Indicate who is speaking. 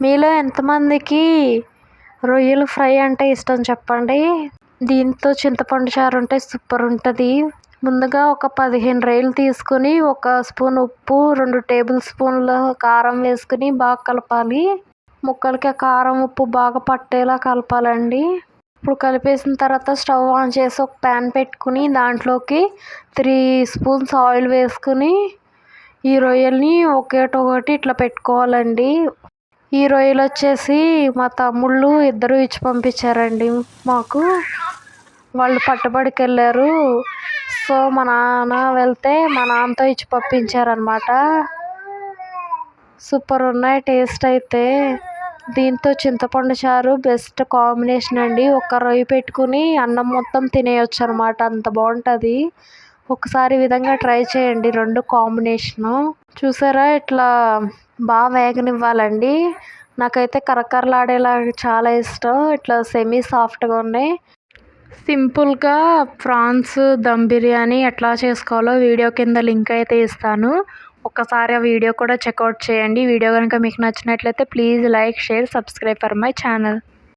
Speaker 1: మీలో ఎంతమందికి రొయ్యలు ఫ్రై అంటే ఇష్టం చెప్పండి? దీంతో చింతపండు చారు ఉంటే సూపర్ ఉంటుంది. ముందుగా ఒక పదిహేను రొయ్యలు తీసుకుని ఒక స్పూన్ ఉప్పు రెండు టేబుల్ స్పూన్ల కారం వేసుకుని బాగా కలపాలి. ముక్కలకి కారం ఉప్పు బాగా పట్టేలా కలపాలండి. ఇప్పుడు కలిపేసిన తర్వాత స్టవ్ ఆన్ చేసి ఒక ప్యాన్ పెట్టుకుని దాంట్లోకి త్రీ స్పూన్స్ ఆయిల్ వేసుకుని ఈ రొయ్యల్ని ఒకటి ఇట్లా పెట్టుకోవాలండి. ఈ రొయ్యలు వచ్చేసి మా తమ్ముళ్ళు ఇద్దరు ఇచ్చి పంపించారండి మాకు. వాళ్ళు పట్టుబడికి వెళ్ళారు సో మా నాన్న వెళ్తే మా నాన్నతో ఇచ్చి పంపించారనమాట సూపర్ ఉన్నాయి టేస్ట్ అయితే. దీంతో చింతపండు చారు బెస్ట్ కాంబినేషన్ అండి. ఒక రొయ్య పెట్టుకుని అన్నం మొత్తం తినేయొచ్చు అనమాట అంత బాగుంటుంది. ఒకసారి విధంగా ట్రై చేయండి రెండు కాంబినేషను. చూసారా ఇట్లా బాగా వేగనివ్వాలండి. నాకైతే కరకరలాడేలా చాలా ఇష్టం. ఇట్లా సెమీ సాఫ్ట్గా ఉన్నాయి సింపుల్గా ప్రాన్స్ దమ్ బిర్యానీ ఎట్లా చేసుకోవాలో వీడియో కింద లింక్ అయితే ఇస్తాను. ఒక్కసారి ఆ వీడియో కూడా చెక్అవుట్ చేయండి. వీడియో కనుక మీకు నచ్చినట్లయితే please like share subscribe for my channel.